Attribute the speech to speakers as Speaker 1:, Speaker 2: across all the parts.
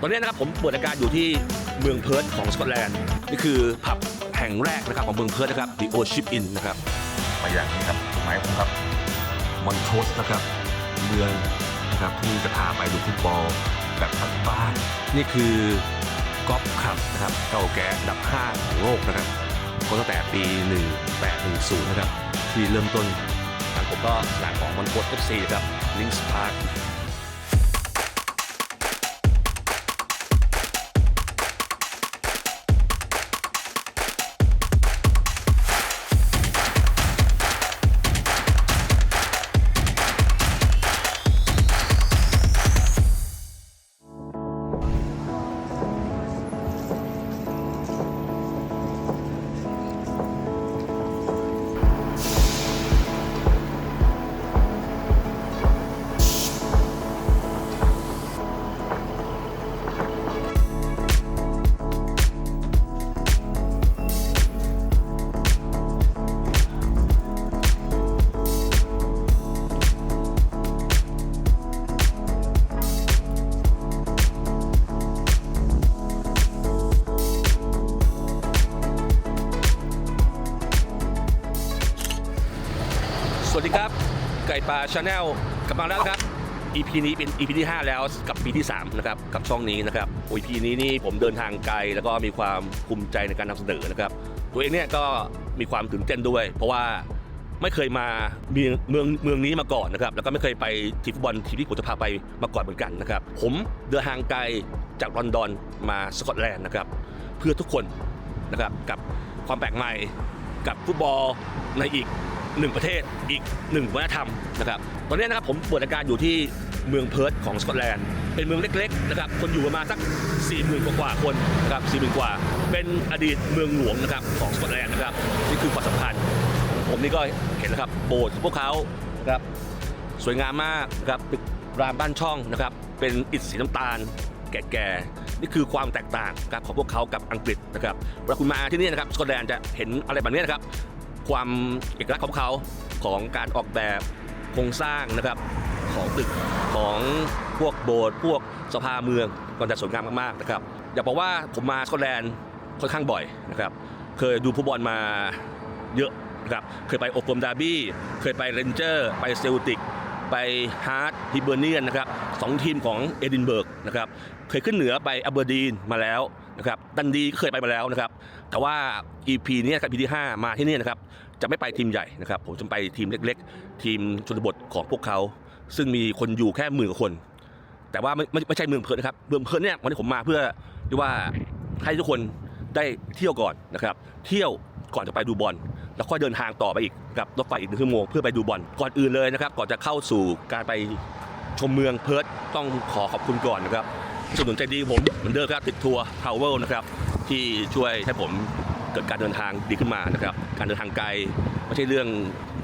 Speaker 1: ตอนนี้นะครับผมเปิดรายการอยู่ที่เมืองเพิร์ธของสกอตแลนด์นี่คือผับแห่งแรกนะครับของเมืองเพิร์ธนะครับ The Old Ship Inn นะครับมาอย่างนี้ครับหมายผมครับมอนโทสนะครับเมืองนะครับที่จะพาไปดูฟุตบอลแบบบ้านๆนี่คือกอล์ฟคลับนะครับเก่าแก่อันดับ 5 ของโลกนะครับก็ตั้งแต่ปี 1810 นะครับ ที่เริ่มต้นทางผมก็สนามของมอนโทส FC นะครับลิงส์พาร์ค ชาแนลกลับมาแล้วครับ EP นี้เป็น EP ที่ 5 แล้วกับปีที่ 3 นะครับ กับช่องนี้นะครับ EP นี้นี่ผมเดินทางไกล แล้วก็มีความภูมิใจในการนำเสนอนะครับ ตัวเองเนี่ยก็มีความตื่นเต้นด้วย เพราะว่าไม่เคยมาเมืองเมืองเมืองนี้มาก่อนนะครับ แล้วก็ไม่เคยไปทีมฟุตบอลทีมที่ผมจะพาไปมาก่อนเหมือนกันนะครับ ผมเดินทางไกลจากลอนดอนมาสกอตแลนด์นะครับ เพื่อทุกคนนะครับกับความแปลกใหม่กับฟุตบอลในอีก หนึ่งประเทศอีกหนึ่งวัฒนธรรมนะครับตอนนี้นะครับผมเปิดราการอยู่ที่เมืองเพิร์ธของสกอตแลนด์เป็นเมืองเล็กๆนะครับคนอยู่ประมาณสัก4 0,000กว่าคนนะครับ4 0,000กว่า เป็นอดีตเมืองหลวงนะครับของสกอตแลนด์นะครับนี่คือความสำคัญผมนี่ก็เห็นนะครับโบสถ์ของพวกเขานะครับสวยงามมากนะครับตึกรามบ้านช่องนะครับเป็นอิฐสีน้ำตาลแก่ๆนี่คือความแตกต่างครับของพวกเขากับอังกฤษนะครับเวลาคุณมาที่นี่นะครับสกอตแลนด์จะเห็นอะไรแบบนี้นะครับ ความเอกลักษณ์ของเขาของการออกแบบโครงสร้างนะครับของตึกของพวกโบสถ์พวกสภาเมืองก็จะสวยงามมากๆนะครับอยากบอกว่าผมมาสกอตแลนด์ค่อนข้างบ่อยนะครับเคยดูฟุตบอลมาเยอะนะครับเคยไปโอคมดาร์บี้ เคยไปเรนเจอร์ ไปเซลติก ไปฮาร์ดฮิเบอร์เนียนนะครับสองทีมของเอดินเบิร์กนะครับเคยขึ้นเหนือไปอเบอร์ดีนมาแล้ว นะครับดันดีก็เคยไปมาแล้วนะครับ แต่ว่า EP เนี้ยครับ EP ที่ 5 มาที่นี่นะครับ จะไม่ไปทีมใหญ่นะครับ ผมจะไปทีมเล็ก ๆ ทีมชนบทของพวกเขา ซึ่งมีคนอยู่แค่หมื่นกว่าคน แต่ว่าไม่ไม่ไม่ใช่เมืองเพิร์นะครับเมืองเพิร์ทเนี่ยวันนี้ผมมาเพื่อที่ว่าให้ทุกคนได้เที่ยวก่อนนะครับ เที่ยวก่อนจะไปดูบอลแล้วค่อยเดินทางต่อไปอีกกับรถไฟอีกหนึ่งชั่วโมงเพื่อไปดูบอลก่อนอื่นเลยนะครับ ก่อนจะเข้าสู่การไปชมเมืองเพิร์ทต้องขอขอบคุณก่อนนะครับ สนุนใจดีผมเหมือนเดิมครับติดทัวร์พาวเวลนะครับที่ช่วยให้ผมเกิดการเดินทางดีขึ้นมานะครับ การเดินทางไกลไม่ใช่เรื่อง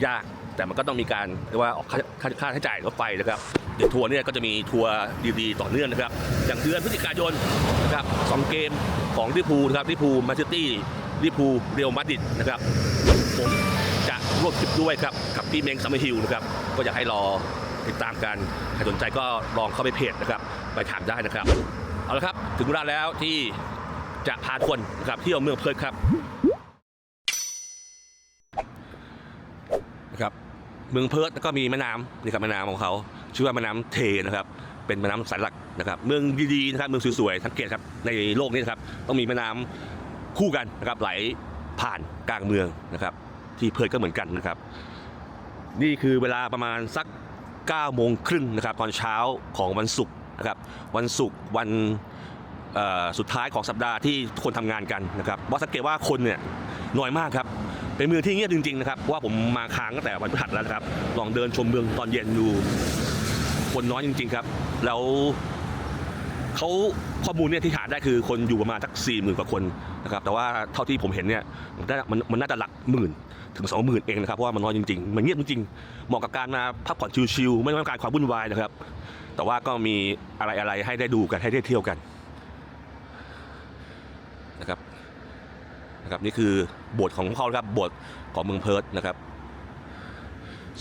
Speaker 1: ยาก แต่มันก็ต้องมีการเรียกว่าออกค่าค่าใช้จ่ายรถไฟนะครับเดี๋ยวทัวร์เนี่ยก็จะมีทัวร์ดีๆ ต่อเนื่องนะครับ อย่างเดือนพฤศจิกายนนะครับสองเกมของลิพูนะครับลิพูแมนเชสเตอร์ซิตี้ลิพูเรอัลมาดริดนะครับผมจะร่วมทริปด้วยครับกับพี่เม้งซัมเมอร์ฮิลนะครับก็อยากให้รอ ติดตามกันใครสนใจก็ลองเข้าไปเพจนะครับ ไปถามได้นะครับ เอาละครับ ถึงเวลาแล้วที่จะพาคนนะครับเที่ยวเมืองเพิร์ทครับนะครับเมืองเพิร์ทแล้วก็มีแม่น้ำนี่ครับแม่น้ำของเขาชื่อว่าแม่น้ำเทนะครับ เป็นแม่น้ำสายหลักนะครับ เมืองดีๆนะครับเมืองสวยๆสังเกตครับในโลกนี้นะครับต้องมีแม่น้ำคู่กันนะครับไหลผ่านกลางเมืองนะครับ ที่เพิร์ทก็เหมือนกันนะครับ นี่คือเวลาประมาณสัก 9โมงครึ่งนะครับตอนเช้าของวันศุกร์นะครับวันศุกร์วันสุดท้ายของสัปดาห์ที่คนทำงานกันนะครับว่าสังเกตว่าคนเนี่ยน้อยมากครับเป็นเมืองที่เงียบจริงๆนะครับว่าผมมาค้างตั้งแต่วันพฤหัสแล้วนะครับลองเดินชมเมืองตอนเย็นดูคนน้อยจริง ๆครับ แล้วเขาข้อมูลเนี่ยที่หาได้คือคนอยู่ประมาณสักสี่หมื่นกว่าคนนะครับแต่ว่าเท่าที่ผมเห็นเนี่ยได้มันมันน่าจะหลักหมื่น ถึง 20,000 เองนะครับเพราะว่ามันน้อยจริงๆ มันเงียบจริงๆเหมาะกับการมาพักผ่อนชิลๆไม่ต้องการความวุ่นวายนะครับ แต่ว่าก็มีอะไรๆให้ได้ดูกันให้ได้เที่ยวกันนะครับนะครับนี่คือโบสถ์ของเขาครับโบสถ์ของเมืองเพิร์ธนะครับ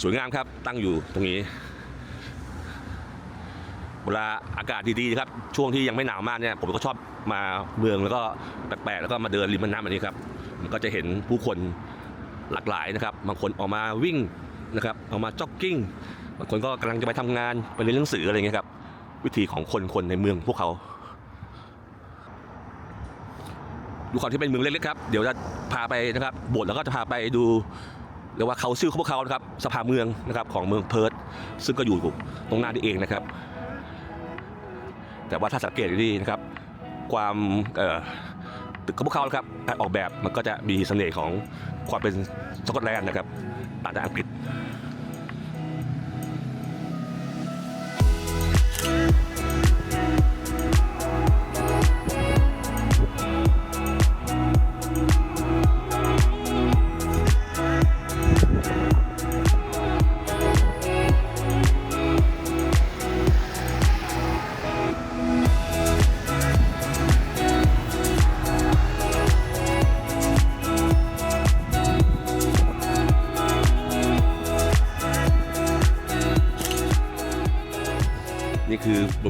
Speaker 1: สวยงามครับตั้งอยู่ตรงนี้เวลาอากาศดีๆครับช่วงที่ยังไม่หนาวมากเนี่ยผมก็ชอบมาเมืองแล้วก็แปลกๆแล้วก็มาเดินริมแม่น้ำแบบนี้ครับมันก็จะเห็นผู้คน หลากหลายนะครับ บางคนออกมาวิ่งนะครับออกมาจ็อกกิ้งบางคนก็กำลังจะไปทำงานไปเรียนหนังสืออะไรเงี้ยครับวิธีของคนคนในเมืองพวกเขาดูความที่เป็นเมืองเล็กๆครับเดี๋ยวจะพาไปนะครับโบสถ์แล้วก็จะพาไปดูเรียกว่าเขาชื่อของพวกเขานะครับสภาเมืองนะครับของเมืองเพิร์ธซึ่งก็อยู่ตรงหน้านี่เองนะครับ แต่ว่าถ้าสังเกตดีๆนะครับ ความตึกของพวกเขาครับการออกแบบมันก็จะมีเสน่ห์ของ ความเป็นสกอตแลนด์นะครับต่างจาอังกฤษ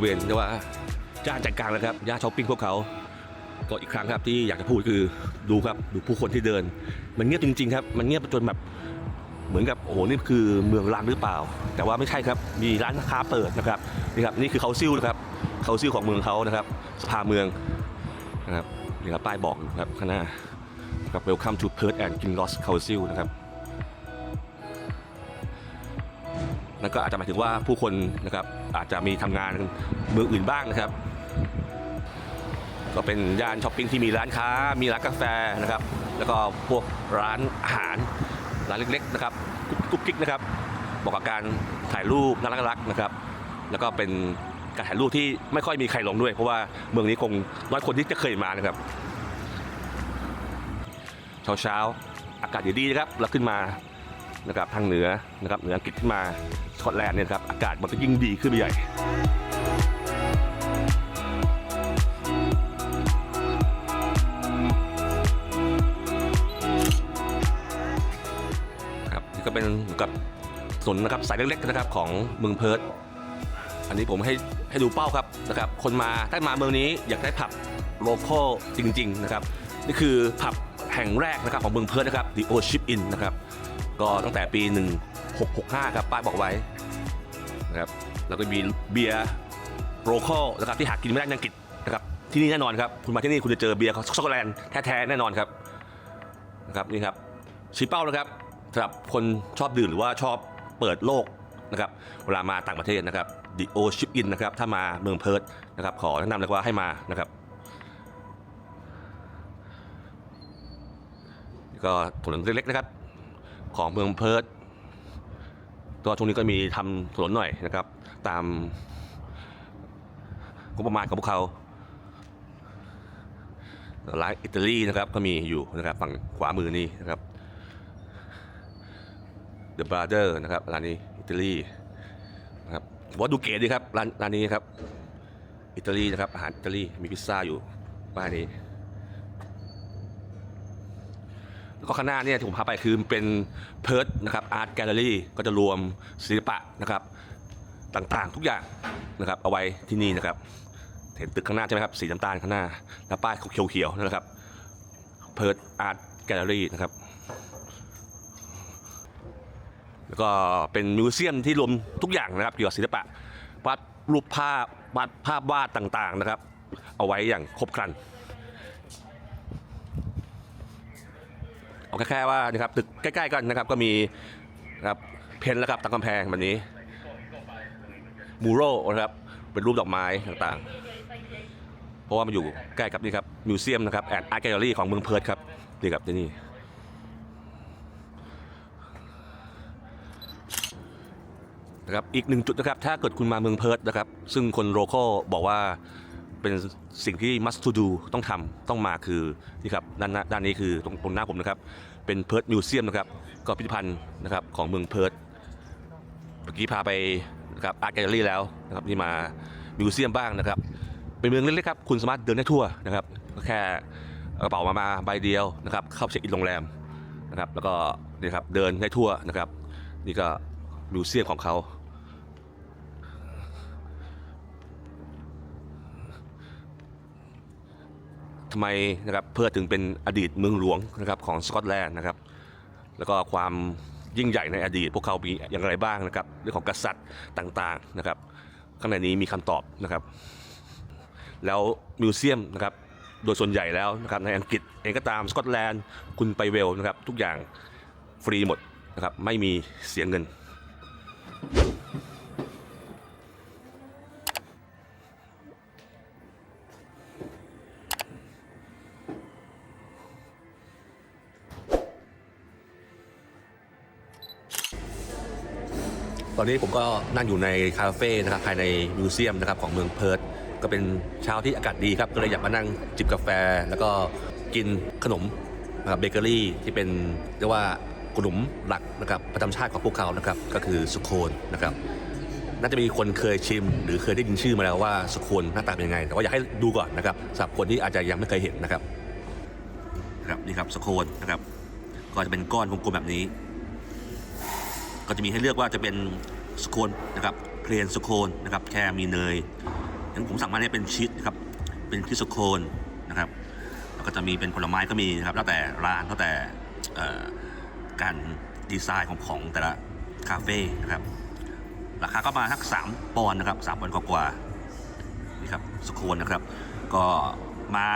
Speaker 1: ริเวณเรียกว่าย่านใจกลางนะครับย่านช้อปปิ้งพวกเขาก็อีกครั้งครับที่อยากจะพูดคือดูครับดูผู้คนที่เดิน มันเงียบจริง ๆ ครับ มันเงียบจนแบบเหมือนกับโอ้โหนี่คือเมืองร้างหรือเปล่า แต่ว่าไม่ใช่ครับมีร้านค้าเปิดนะครับนี่ครับนี่คือเขาซิลนะครับเขาซิลของเมืองเขานะครับ สภาเมืองนะครับนี่ครับป้ายบอกครับข้างหน้าครับ Welcome to Perth and Kinross Council นะครับ นั่นก็อาจจะหมายถึงว่าผู้คนนะครับอาจจะมีทำงานเมืองอื่นบ้างนะครับ ก็เป็นย่านช้อปปิ้งที่มีร้านค้า มีร้านกาแฟนะครับ แล้วก็พวกร้านอาหารร้านเล็กๆนะครับกุ๊กกิ๊กนะครับบอกกับการถ่ายรูปน่ารักๆนะครับ แล้วก็เป็นการถ่ายรูปที่ไม่ค่อยมีใครลงด้วย เพราะว่าเมืองนี้คงน้อยคนที่จะเคยมานะครับเช้าๆอากาศดีๆนะครับเราขึ้นมา นะครับทางเหนือนะครับเหนืออังกฤษขึ้นมาสกอตแลนด์เนี่ยครับอากาศมันก็ยิ่งดีขึ้นไปใหญ่ครับนี่ก็เป็นกับถนนนะครับสายเล็กๆนะครับของเมืองเพิร์ธอันนี้ผมให้ให้ดูเป้าครับนะครับ คนมาถ้ามาเมืองนี้อยากได้ผับโลคอลจริง ๆ นะครับ นี่คือผับแห่งแรกนะครับของเมืองเพิร์ธนะครับ The O Ship Inn นะครับ ก็ตั้งแต่ปี 1665 ครับป้ายบอกไว้นะครับแล้วก็มีเบียร์โรคอลนะครับที่หากินไม่ได้ในอังกฤษนะครับที่นี่แน่นอนครับคุณมาที่นี่คุณจะเจอเบียร์สกอตแลนด์แท้ๆแน่นอนครับนะครับนี่ครับชี้เป้านะครับสำหรับคนชอบดื่มหรือว่าชอบเปิดโลกนะครับเวลามาต่างประเทศนะครับ The O Ship In นะครับถ้ามาเมืองเพิร์ธนะครับขอแนะนำเลยว่าให้มานะครับก็ถนนเล็กๆนะครับ ของเมืองเพิร์ตัวช่วงนี้ก็มีทำถนนหน่อยนะครับ ตามงบประมาณของพวกเขาร้านอิตาลีนะครับก็มีอยู่นะครับฝั่งขวามือนี่นะครับ The Brother นะครับร้านนี้อิตาลีนะครับว่าดูเก๋ดีครับร้านร้านนี้ครับอิตาลีนะครับอาหารอิตาลีมีพิซซ่าอยู่ป้ายนี้ แล้ว ก็ข้างหน้าเนี่ยที่ผมพาไปคือเป็นเพิร์ดนะครับอาร์ตแกลเลอรี่ก็จะรวมศิลปะนะครับต่างๆ ทุกอย่างนะครับเอาไว้ที่นี่นะครับ เห็นตึกข้างหน้าใช่ไหมครับสีน้ำตาลข้างหน้าแล้วป้ายเขียวๆนั่นแหละครับเพิร์ดอาร์ตแกลเลอรี่นะครับแล้วก็เป็นมิวเซียมที่รวมทุกอย่างนะครับเกี่ยวกับศิลปะวาดรูปภาพวาดภาพวาดต่างๆนะครับ เอาไว้อย่างครบครัน เอาแค่ๆว่านะครับตึกใกล้ๆกันนะครับก็มีนะครับเพนท์แล้วครับตามกำแพงแบบนี้มูโรนะครับเป็นรูปดอกไม้ต่างๆ เพราะว่ามันอยู่ใกล้กับนี่ครับมิวเซียมนะครับแอนด์อาร์แกลเลอรี่ของเมืองเพิร์ธครับนี่ครับที่นี่นะครับอีกหนึ่งจุดนะครับถ้าเกิดคุณมาเมืองเพิร์ธนะครับ ซึ่งคนโลคอลบอกว่า เป็นสิ่งที่ must to do ต้องทำต้องมาคือนี่ครับด้านด้านนี้คือตรงตรงหน้าผมนะครับ เป็นเพิร์ดมิวเซียมนะครับ ก็พิพิธภัณฑ์นะครับของเมืองเพิร์ดเมื่อกี้พาไปนะครับอาร์ตแกลเลอรี่แล้วนะครับนี่มามิวเซียมบ้างนะครับ เป็นเมืองเล็กๆครับคุณสามารถเดินได้ทั่วนะครับก็แค่กระเป๋ามามาใบเดียวนะครับ เข้าเช็คอินโรงแรมนะครับ แล้วก็นี่ครับเดินได้ทั่วนะครับ นี่ก็มิวเซียมของเขา ทำไมนะครับเพื่อถึงเป็นอดีตเมืองหลวงนะครับของสกอตแลนด์นะครับ แล้วก็ความยิ่งใหญ่ในอดีต พวกเขามีอย่างไรบ้างนะครับ เรื่องของกษัตริย์ต่างๆนะครับ ข้างในนี้มีคำตอบนะครับ แล้วมิวเซียมนะครับโดยส่วนใหญ่แล้วนะครับในอังกฤษเองก็ตามสกอตแลนด์คุณไปเวลนะครับ ทุกอย่างฟรีหมดนะครับไม่มีเสียเงิน อนนี้ผมก็นั่งอยู่ในคาเฟ่นะครับภายในมิวเซียมนะครับของเมืองเพิร์ธก็เป็นเช้าที่อากาศดีครับก็เลยอยากมานั่งจิบกาแฟ แล้วก็กินขนมนะครับเบเกอรี่ที่เป็นเรียกว่าขนมหลักนะครับประจำชาติของพวกเขานะครับก็คือสุโคนนะครับน่าจะมีคนเคยชิม หรือเคยได้ยินชื่อมาแล้วว่าสุโคนหน้าตาเป็นยังไง แต่ว่าอยากให้ดูก่อนนะครับสำหรับคนที่อาจจะยังไม่เคยเห็นนะครับครับนี่ครับสุโคนนะครับก็จะเป็นก้อนกลมๆแบบนี้ ก็จะมีให้เลือกว่าจะเป็น สโคนนะครับเพลนสโคนนะครับแค่มีเนยอย่างผมสั่งมาเนี่ยเป็นชีสนะครับเป็นชีสสโคนนะครับแล้วก็จะมีเป็นผลไม้ก็มีนะครับแล้วแต่ร้านแล้วแต่การดีไซน์ของของแต่ละคาเฟ่นะครับราคาก็มาทัก3ปอนด์นะครับ3ปอนด์กว่าๆนี่ครับสโคนนะครับ ก็มา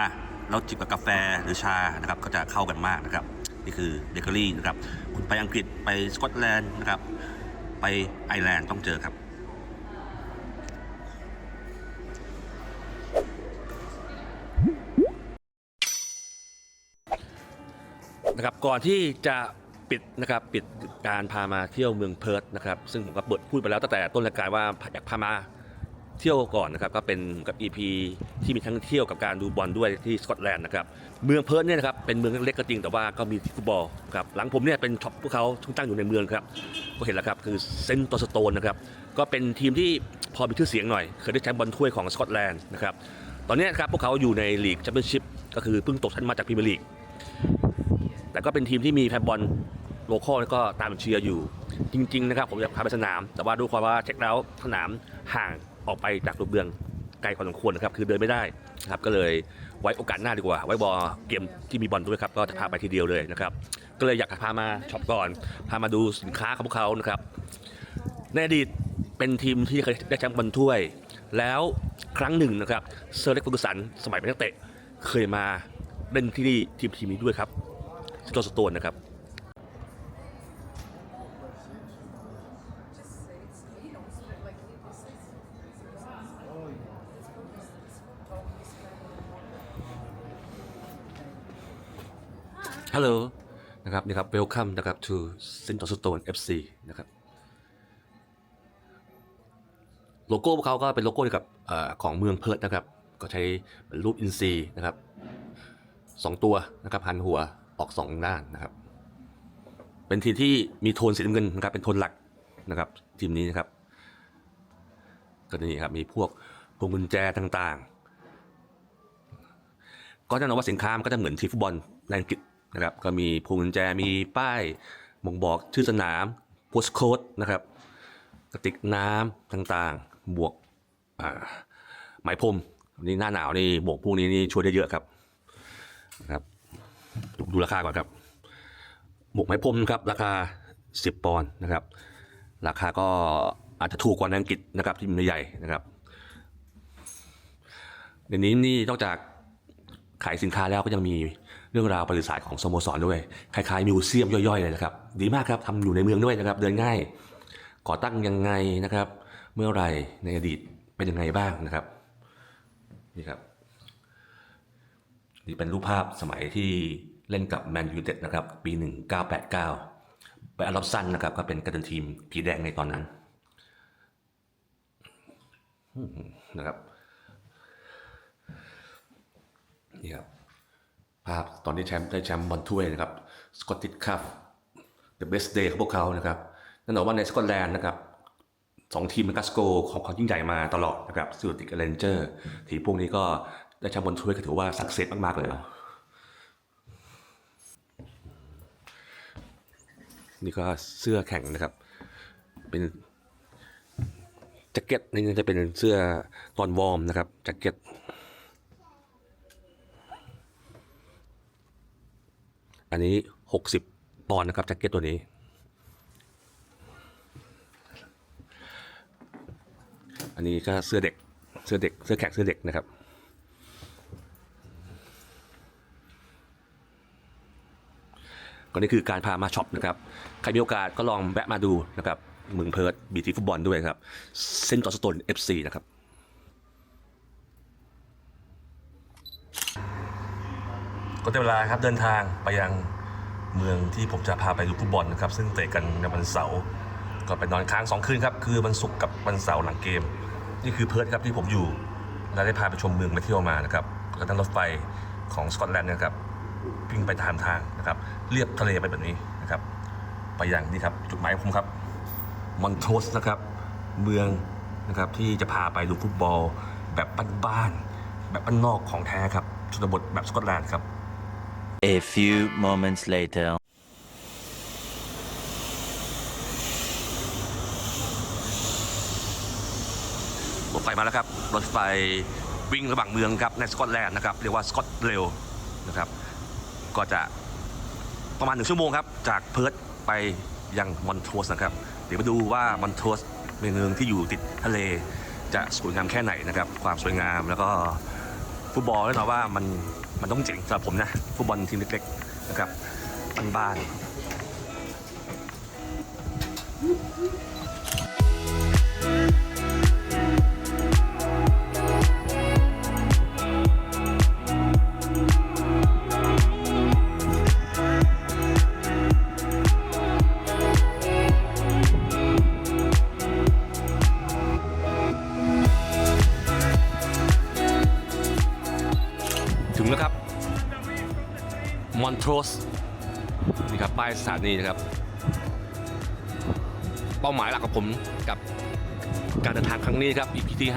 Speaker 1: แล้วจิบกับกาแฟหรือชานะครับก็จะเข้ากันมากนะครับ นี่คือเบเกอรี่นะครับ คุณไปอังกฤษไปสกอตแลนด์นะครับ ไปไอร์แลนด์ต้องเจอครับ นะครับก่อนที่จะปิดนะครับปิดการพามาเที่ยวเมืองเพิร์ตนะครับ ซึ่งผมก็เปิดพูดไปแล้วตั้งแต่ต้นรายการว่าอยากพามา เที่ยวก่อนนะครับก็เป็นกับ EP ที่มีทั้งเที่ยวกับการดูบอลด้วยที่สกอตแลนด์นะครับเมืองเพิร์ธเนี่ยนะครับเป็นเมืองเล็กๆก็จริงแต่ว่าก็มีฟุตบอลครับหลังผมเนี่ยเป็นช็อปพวกเขาทุ่งตั้งอยู่ในเมืองครับก็เห็นแล้วครับคือเซนต์ตอสโตนนะครับก็เป็นทีมที่พอมีชื่อเสียงหน่อยเคยได้แชมป์บอลถ้วยของสกอตแลนด์นะครับตอนนี้ครับพวกเขาอยู่ในลีกแชมเปี้ยนชิพก็คือเพิ่งตกชั้นมาจากพรีเมียร์ลีกแต่ก็เป็นทีมที่มีแฟนบอลโลคอลก็ตามเชียร์อยู่จริงๆนะครับผมอยากพาไปสนาม แต่ว่าดูความว่าเช็คแล้วสนามห่าง ออกไปจากตัวเมืองไกลพอสมควรนะครับคือเดินไม่ได้นะครับก็เลยไว้โอกาสหน้าดีกว่า ไว้บอลเกมที่มีบอลด้วยครับก็จะพาไปทีเดียวเลยนะครับก็เลยอยากพามาช็อปก่อนพามาดูสินค้าของพวกเขานะครับในอดีตเป็นทีมที่เคยได้แชมป์บอลถ้วย แล้วครั้งหนึ่งนะครับเซอร์เล็กฟูกุสันสมัยเป็นนักเตะเคยมาเล่นที่นี่ทีมทีมนี้ด้วยครับสโตนสโตนนะครับ ฮัลโหลนะครับนี่ครับ welcome นะครับ to ซิน t อ s สโตน FC นะครับโลโก้พวกเขาก็เป็นโลโก้เดียวกับอของเมืองเพิร์ทนะครับ ก็ใช้รูปอินซีนะครับสองตัวนะครับหันหัวออกสองด้านนะครับ เป็นทีมที่มีโทนสีน้ำเงินนะครับเป็นโทนหลักนะครับ ทีมนี้นะครับก็นี่ครับมีพวกพวงกุญแจต่างๆ ก็แน่นอนว่าสินค้ามันก็จะเหมือนทีฟุตบอลในอังกฤษ นะครับก็มีพวงกุญแจมีป้ายบ่งบอกชื่อสนามโพสโค้ดนะครับกระติกน้ำต่างๆ บวกอ่าไหมพรมนี่หน้าหนาวนี่บวกพวกนี้นี่ช่วยได้เยอะครับนะครับดูราคาก่อนครับหมวกไหมพรมครับราคา 10 ปอนด์นะครับ ราคาก็อาจจะถูกกว่าในอังกฤษนะครับที่มันใหญ่นะครับเดี๋ยวนี้นี่นอกจากขายสินค้าแล้วก็ยังมี รื่องราวประวัติศาสตร์ของสโมสรด้วย คล้ายๆมิวเซียมย่อยๆเลยนะครับ ดีมากครับทำอยู่ในเมืองด้วยนะครับ เดินง่าย ก่อตั้งยังไงนะครับ เมื่อไรในอดีตเป็นยังไงบ้างนะครับ นี่ครับ นี่เป็นรูปภาพสมัยที่เล่นกับแมนยูเต็ดนะครับ ปี 1989 ไปอารับสั้นนะครับ ก็เป็นกัปตันทีมผีแดงในตอนนั้นนะครับนี่ครับ ภาพตอนที่แชมป์ได้แชมป์บอลถ้วยนะครับสกอตติชคัพ The best day ของพวกเขานะครับแน่นอนว่าในสกอตแลนด์นะครับสองทีมในกัสโกของความยิ่งใหญ่มาตลอดนะครับซิลติกเรนเจอร์ทีพวกนี้ก็ได้แชมป์บอลถ้วยก็ถือว่าสักเซสมากๆเลยนะนี่ก็เสื้อแข่งนะครับ เป็นแจ็คเก็ตนี่จะเป็นเสื้อตอนวอร์มนะครับแจ็คเก็ต อันนี้ 60 ปอนด์นะครับแจ็คเก็ตตัวนี้ อันนี้ก็เสื้อเด็ก เสื้อเด็ก เสื้อแขกเสื้อเด็กนะครับ ก็นี่คือการพามาช็อปนะครับ ใครมีโอกาสก็ลองแวะมาดูนะครับเมืองเพิร์ดบีทีฟุตบอลด้วยครับ เส้นจอสโตน FC นะครับ ก็ได้เวลาครับเดินทางไปยังเมืองที่ผมจะพาไปดูฟุตบอลนะครับ ซึ่งเตะกันในวันเสาร์ก็ไปนอนค้างสองคืนครับ คือวันศุกร์กับวันเสาร์หลังเกม นี่คือเพิร์ทครับที่ผมอยู่และได้พาไปชมเมืองไปเที่ยวมานะครับก็นั่งรถไฟของสกอตแลนด์นะครับวิ่งไปตามทางนะครับเรียบทะเลไปแบบนี้นะครับ ไปยังนี่ครับจุดหมายผมครับมอนโทสนะครับ เมืองนะครับที่จะพาไปดูฟุตบอล แบบบ้านๆแบบบ้านนอกของแท้ครับชนบทแบบสกอตแลนด์ครับ
Speaker 2: A few moments later.
Speaker 1: รถไฟมาแล้วครับ รถไฟวิ่งระหว่างเมืองครับในสกอตแลนด์นะครับ เรียกว่าสกอตเรลนะครับ ก็จะประมาณหนึ่งชั่วโมงครับ จากเพิร์ธไปยังมอนโทสนะครับ เดี๋ยวมาดูว่ามอนโทสเป็นเมืองที่อยู่ติดทะเล จะสวยงามแค่ไหนนะครับ ความสวยงามแล้วก็ฟุตบอลแน่นอนว่ามัน มันต้องเจ๋งสำหรับผมนะฟุตบอลทีมเล็กๆนะครับบ้านๆ มอนโทสนี่ครับป้ายสถานีนะครับ เป้าหมายหลักของผมกับการเดินทางครั้งนี้ครับ EP ที่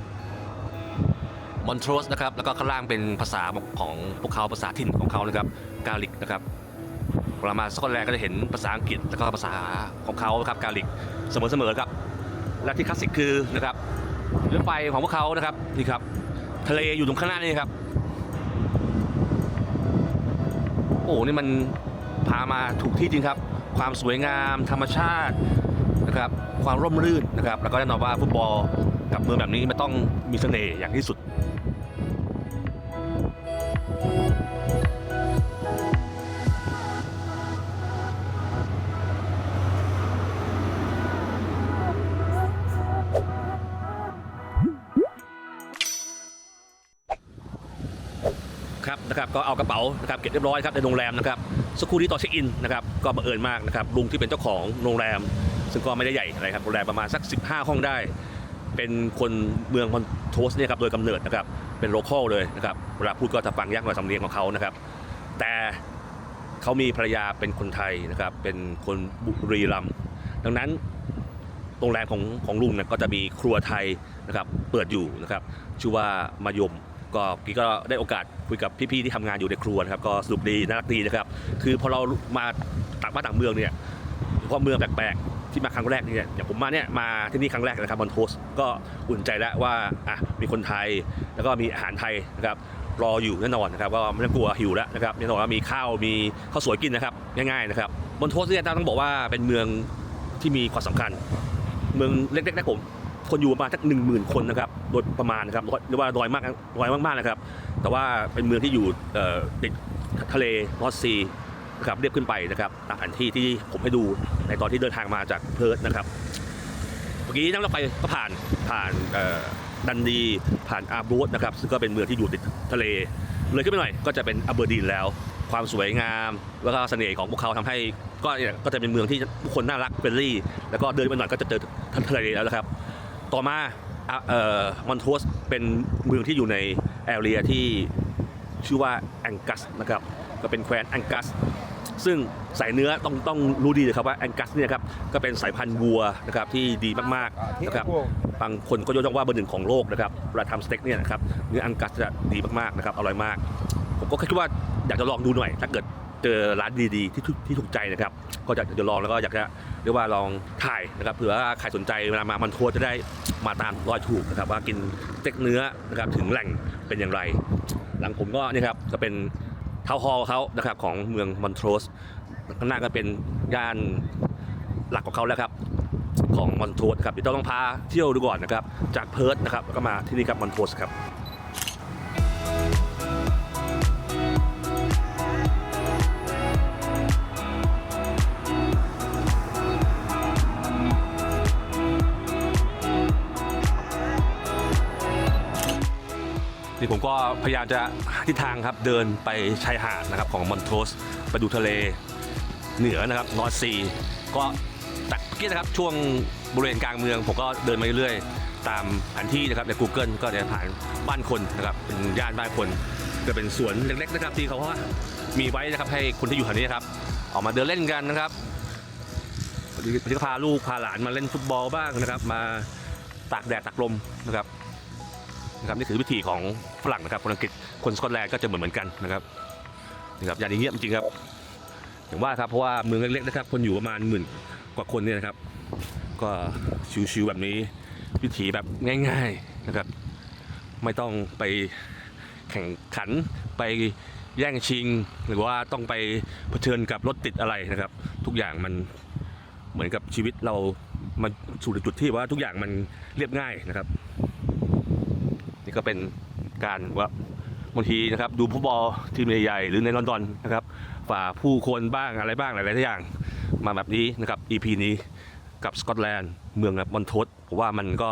Speaker 1: 5มอนโทสนะครับ แล้วก็ข้างล่างเป็นภาษาของพวกเขาภาษาถิ่นของเขานะครับกาลิกนะครับเวลามาสกอตแลนด์ก็จะเห็นภาษาอังกฤษแล้วก็ภาษาของเขาครับกาลิกเสมอๆครับ และที่คลาสสิกคือนะครับเรือไฟของพวกเขานะครับนี่ครับทะเลอยู่ตรงข้างหน้านี่ครับ โอ้โหนี่มันพามาถูกที่จริงครับ ความสวยงาม ธรรมชาตินะครับความร่มรื่นนะครับแล้วก็แน่นอนว่าฟุตบอลกับเมืองแบบนี้มันต้องมีเสน่ห์อย่างที่สุด นะครับก็เอากระเป๋านะครับเก็บเรียบร้อยครับในโรงแรมนะครับสักครู่นี้ตอนเช็คอินนะครับก็บังเอิญมากนะครับลุงที่เป็นเจ้าของโรงแรม ซึ่งก็ไม่ได้ใหญ่อะไรครับโรงแรมประมาณสัก 15 ห้องได้ เป็นคนเมืองมอนโทสเนี่ยครับโดยกำเนิดนะครับเป็นโลคอลเลยนะครับเวลาพูดก็จะฟังยากหน่อยสำเนียงของเขานะครับ แต่เขามีภรรยาเป็นคนไทยนะครับเป็นคนบุรีรัมย์ดังนั้นโรงแรมของของลุงเนี่ยก็จะมีครัวไทยนะครับเปิดอยู่นะครับชื่อว่ามายม ก็กี้ก็ได้โอกาสคุยกับพี่ๆที่ทำงานอยู่ในครัวนะครับก็สนุกดีน่ารักดีนะครับ คือพอเรามาต่างบ้านต่างเมืองเนี่ยเฉพาะเมืองแปลกๆที่มาครั้งแรกเนี่ยอย่างผมมาเนี่ยมาที่นี่ครั้งแรกนะครับบอนโทสก็อุ่นใจแล้วว่าอะมีคนไทยแล้วก็มีอาหารไทยนะครับรออยู่แน่นอนนะครับก็ไม่ต้องกลัวหิวแล้วนะครับแน่นอนว่ามีข้าวมีข้าวสวยกินนะครับง่ายๆนะครับบอนโทสเนี่ยต้องบอกว่าเป็นเมืองที่มีความสำคัญ เมืองเล็กๆนะผม คนอยู่ประมาณสักหนึ่งหมื่นคนนะครับโดยประมาณนะครับเรียกว่าน้อยมากน้อยมากๆนะครับ แต่ว่าเป็นเมืองที่อยู่ติดทะเลนอร์ซีนะครับเรียบขึ้นไปนะครับตามแผนที่ที่ผมให้ดูในตอนที่เดินทางมาจากเพิร์ทนะครับเมื่อกี้นั่งรถไฟก็ผ่านผ่านดันดีผ่านอาร์บูดนะครับซึ่งก็เป็นเมืองที่อยู่ติดทะเล เลยขึ้นไปหน่อยก็จะเป็นอัเบอร์ดีนแล้ว ความสวยงาม แล้วก็เสน่ห์ของพวกเขาทำให้ก็ก็จะเป็นเมืองที่ผู้คนน่ารักเฟรนลี่ แล้วก็เดินไปหน่อยก็จะเจอทะเลแล้วนะครับ ต่อมาอะเอ่อมอนโทสเป็นเมืองที่อยู่ในแอเรียที่ชื่อว่าแองกัสนะครับก็เป็นแคว้นแองกัส ซึ่งสายเนื้อต้องต้องรู้ดีเลยครับว่าแองกัสเนี่ยครับก็เป็นสายพันธุ์วัวนะครับที่ดีมากๆนะครับบางคนก็ยกย่องว่าเบอร์หนึ่งของโลกนะครับเวลาทำสเต็กเนี่ยนะครับเนื้อแองกัสจะดีมากๆนะครับอร่อยมาก ผมก็คิดว่าอยากจะลองดูหน่อย ถ้าเกิด เจอร้านดีๆที่ถูกที่ถูกใจนะครับก็อยากจะลองแล้วก็อยากจะเรียกว่าลองถ่ายนะครับเผื่อใครสนใจเวลามามันทัวร์จะได้มาตามรอยถูกนะครับ ว่ากินสเต็กเนื้อนะครับถึงแหล่งเป็นอย่างไร หลังผมก็นี่ครับก็เป็นเทาฮอลเขานะครับของเมืองมอนโทรสข้างหน้าก็เป็นย่านหลักของเขาแล้วครับของมอนโทรสครับเดี๋ยวต้องพาเที่ยวดูก่อนนะครับจากเพิร์ธนะครับแล้วก็มาที่นี่ครับมอนโทรสครับ ผมก็พยายามจะหาทิศทางครับเดินไปชายหาดนะครับของมอนโทสไปดูทะเลเหนือนะครับนอร์ซีก็จากกี้นะครับช่วงบริเวณกลางเมือง ผมก็เดินมาเรื่อยๆ ตามแผนที่นะครับใน Google ก็จะผ่านบ้านคนนะครับเป็นย่านบ้านคนก็เป็นสวนเล็กๆนะครับที่เขาว่ามีไว้นะครับให้คนที่อยู่แถวนี้นะครับออกมาเดินเล่นกันนะครับวันนี้ก็พาลูกพาหลานมาเล่นฟุตบอลบ้างนะครับ มาตากแดดตากลมนะครับ นะครับนี่คือวิธีของฝรั่งนะครับคนอังกฤษคนสกอตแลนด์ก็จะเหมือนเหมือนกันนะครับนี่ครับอย่างนี้เงียบจริงๆครับอย่างว่าครับเพราะว่าเมืองเล็กๆนะครับ คนอยู่ประมาณหมื่นกว่าคนเนี่ยนะครับ ก็ชิวๆแบบนี้ วิถีแบบง่าย ๆนะครับ ไม่ต้องไปแข่งขันไปแย่งชิง หรือว่าต้องไปเผชิญกับรถติดอะไรนะครับ ทุกอย่างมันเหมือนกับชีวิตเรามันสู่จุดที่ว่าทุกอย่างมันเรียบง่ายนะครับ นี่ก็เป็นการว่าบางทีนะครับดูฟุตบอลทีมใหญ่ๆหรือในลอนดอนนะครับฝ่าผู้คนบ้างอะไรบ้างหลายๆอย่าง มาแบบนี้นะครับ EP นี้กับสกอตแลนด์เมืองแบบมอนทสผมว่ามันก็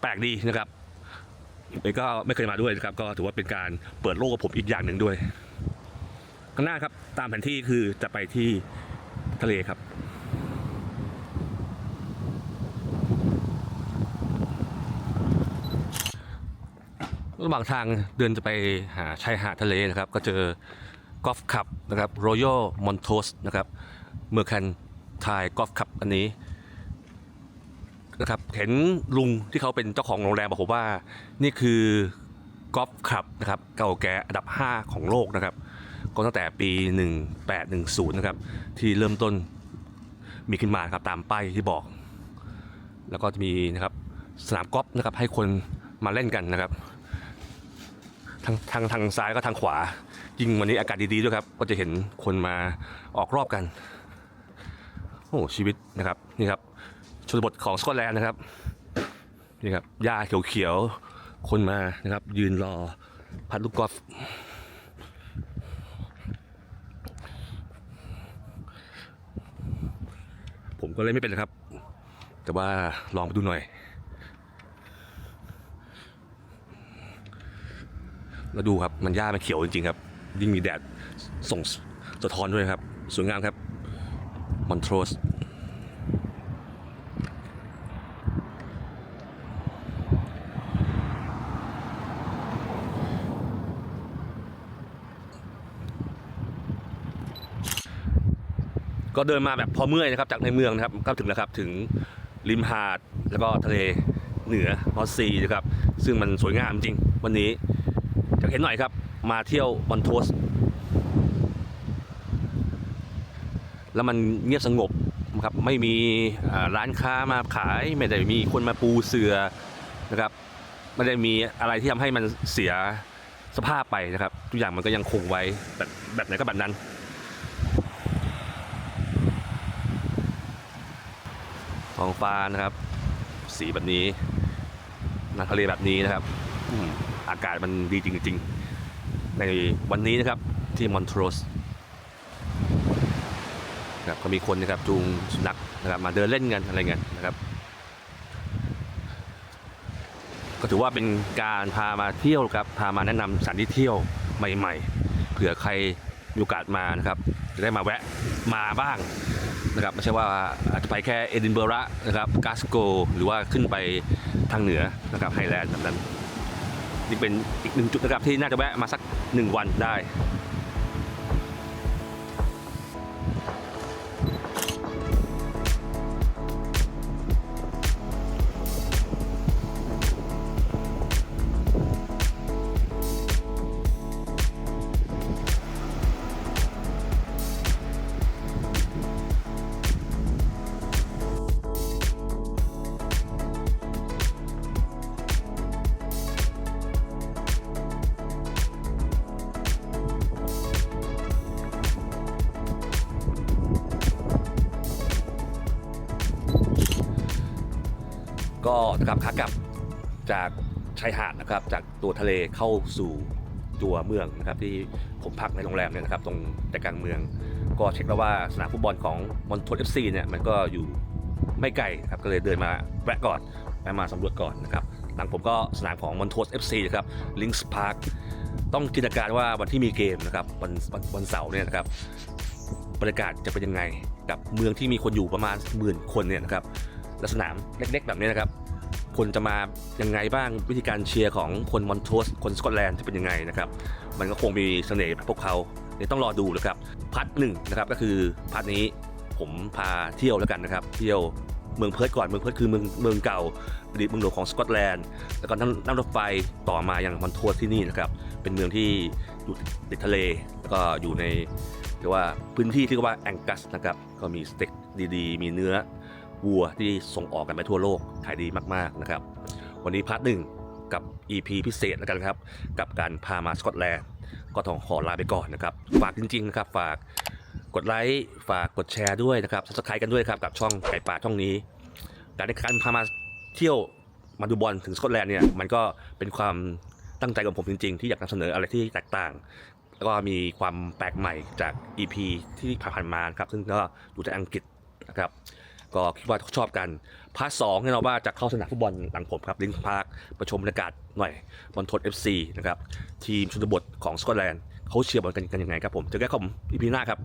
Speaker 1: แปลกดีนะครับเองก็ไม่เคยมาด้วยนะครับ ก็ถือว่าเป็นการเปิดโลกกับผมอีกอย่างหนึ่งด้วย ข้างหน้าครับตามแผนที่คือจะไปที่ทะเลครับ ระหว่างทางเดินจะไปหาชายหาดทะเลนะครับ ก็เจอกอล์ฟคลับนะครับ Royal Montos นะครับเมื่อคันทายกอล์ฟคลับอันนี้นะครับเห็นลุงที่เขาเป็นเจ้าของโรงแรมบอกผมว่า นี่คือกอล์ฟคลับนะครับเก่าแก่อันดับ 5 ของโลกนะครับ ก็ตั้งแต่ปี 1810 นะครับ ที่เริ่มต้นมีขึ้นมาครับตามป้ายที่บอก แล้วก็จะมีนะครับสนามกอล์ฟนะครับให้คนมาเล่นกันนะครับ ทางทางทางซ้ายก็ทางขวา ยิ่งวันนี้อากาศดีๆด้วยครับ ก็จะเห็นคนมาออกรอบกัน โอ้ชีวิตนะครับนี่ครับชนบทของสกอตแลนด์นะครับนี่ครับหญ้าเขียวๆคนมานะครับ ยืนรอพัดลูกกอล์ฟผมก็เล่นไม่เป็นนะครับ แต่ว่าลองไปดูหน่อย แล้วดูครับมันหญ้ามันเขียวจริงๆครับยิ่งมีแดดส่งสะท้อนด้วยครับ สวยงามครับมอนโทรสก็เดินมาแบบพอเมื่อยนะครับจากในเมืองนะครับก็ถึงแล้วครับถึงริมหาดแล้วก็ทะเลเหนือนอร์ซีนะครับซึ่งมันสวยงามจริงวันนี้ เห็นหน่อยครับ มาเที่ยวมอนโทส แล้วมันเงียบสงบนะครับไม่มีร้านค้ามาขาย ไม่ได้มีคนมาปูเสือนะครับไม่ได้มีอะไรที่ทำให้มันเสียสภาพไปนะครับ ทุกอย่างมันก็ยังคงไว้แบบแบบไหนก็แบบนั้น ท้องฟ้านะครับ สีแบบนี้น้ำทะเลแบบนี้นะครับ อากาศมันดีจริง ๆ ในวันนี้นะครับที่มอนทรสนะครับก็มีคนนะครับจูงสุนัขนะครับมาเดินเล่นกันอะไรเงี้ยนะครับ ก็ถือว่าเป็นการพามาเที่ยวครับพามาแนะนำสถานที่เที่ยวใหม่ ๆ เผื่อใครมีโอกาสมานะครับจะได้มาแวะมาบ้างนะครับไม่ใช่ว่าอาจจะไปแค่เอดินเบอระนะครับกาสโก หรือว่าขึ้นไปทางเหนือนะครับไฮแลนด์แบบนั้น นี่เป็นอีกหนึ่งจุดนะครับที่น่าจะแวะมาสักหนึ่งวันได้ ชายหาดนะครับ จากตัวทะเลเข้าสู่ตัวเมืองนะครับที่ผมพักในโรงแรมเนี่ยนะครับ ตรงใจกลางเมือง ก็เช็คแล้วว่าสนามฟุตบอลของมอนท s เอฟซีเนี่ยมันก็อยู่ไม่ไกลครับก็เลยเดินมาแวะก่อนแวะมาสำรวจก่อนนะครับหลังผมก็สนามของมอนท s เอฟซีนะครับลิงส์พาร์คต้องจินตนาการว่าวันที่มีเกมนะครับวันวันวันเสาร์เนี่ยนะครับบรรยากาศจะเป็นยังไงกับเมืองที่มีคนอยู่ประมาณหมื่นคนเนี่ยนะครับและสนามเล็กๆแบบนี้นะครับ คนจะมายังไงบ้างวิธีการเชียร์ของคนมอนโทสคนสกอตแลนด์จะเป็นยังไงนะครับมันก็คงมีเสน่ห์พวกเขาเดี๋ยวต้องรอดูนะครับพาร์ทหนึ่งนะครับก็คือพาร์ทนี้ผมพาเที่ยวแล้วกันนะครับ เที่ยวเมืองเพิร์ทก่อนเมืองเพิร์ทคือเมืองเมืองเก่าอดีตเมืองหลวงของสกอตแลนด์แล้วก็นั่งรถไฟต่อมาอยังมอนโทสที่นี่นะครับเป็นเมืองที่อยู่ติดทะเลแล้วก็อยู่ในเรียกว่าพื้นที่ที่เรียกว่าแองกัสนะครับก็มีสเต็กดีๆ มีเนื้อ วัวที่ส่งออกกันไปทั่วโลกขายดีมากๆนะครับ วันนี้พาร์ทหนึ่งกับ EP พิเศษแล้วกันครับ กับการพามาสกอตแลนด์ก็ต้องขอลาไปก่อนนะครับ ฝากจริงๆนะครับฝากกดไลค์ฝากกดแชร์ด้วยนะครับส b สไครต์กันด้วยครับกับช่องไก่ป่าช่องนี้ การในการพามาเที่ยวมาดูบอลถึงสกอตแลนด์เนี่ยมันก็เป็นความตั้งใจของผมจริงๆ ที่อยากนำเสนออะไรที่แตกต่าง แล้วก็มีความแปลกใหม่จาก EP ที่ผ่านๆมาครับซึ่งก็อยู่ในอังกฤษนะครับ ก็คิดว่าชอบกันพาร์ทสองเนี่ยเราว่าจะเข้าสนามฟุตบอลหลังผมครับลิงค์พาร์คประชมบรรยากาศหน่อยบอลทด FC นะครับทีมชนบทของสกอตแลนด์เขาเชียร์บอลกันกันยังไงครับผมเจอกันครับผมอีพีหน้าครับ